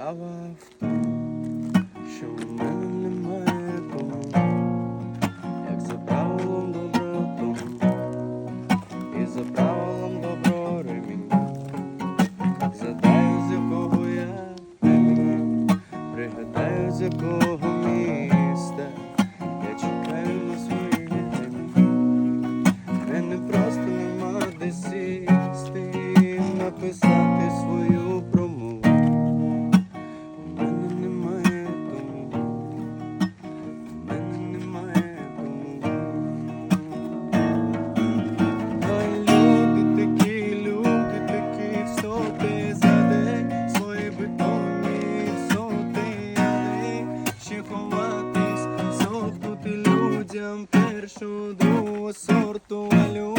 Справа в тому, що в мене немає тому, як за правилом добротом, і за правилом добро ремінь. Задаю, з якого я племені, пригадаю, з якого міста я чекаю на свої дні. Мене просто нема де сісти написати людям першу другого сорту алю.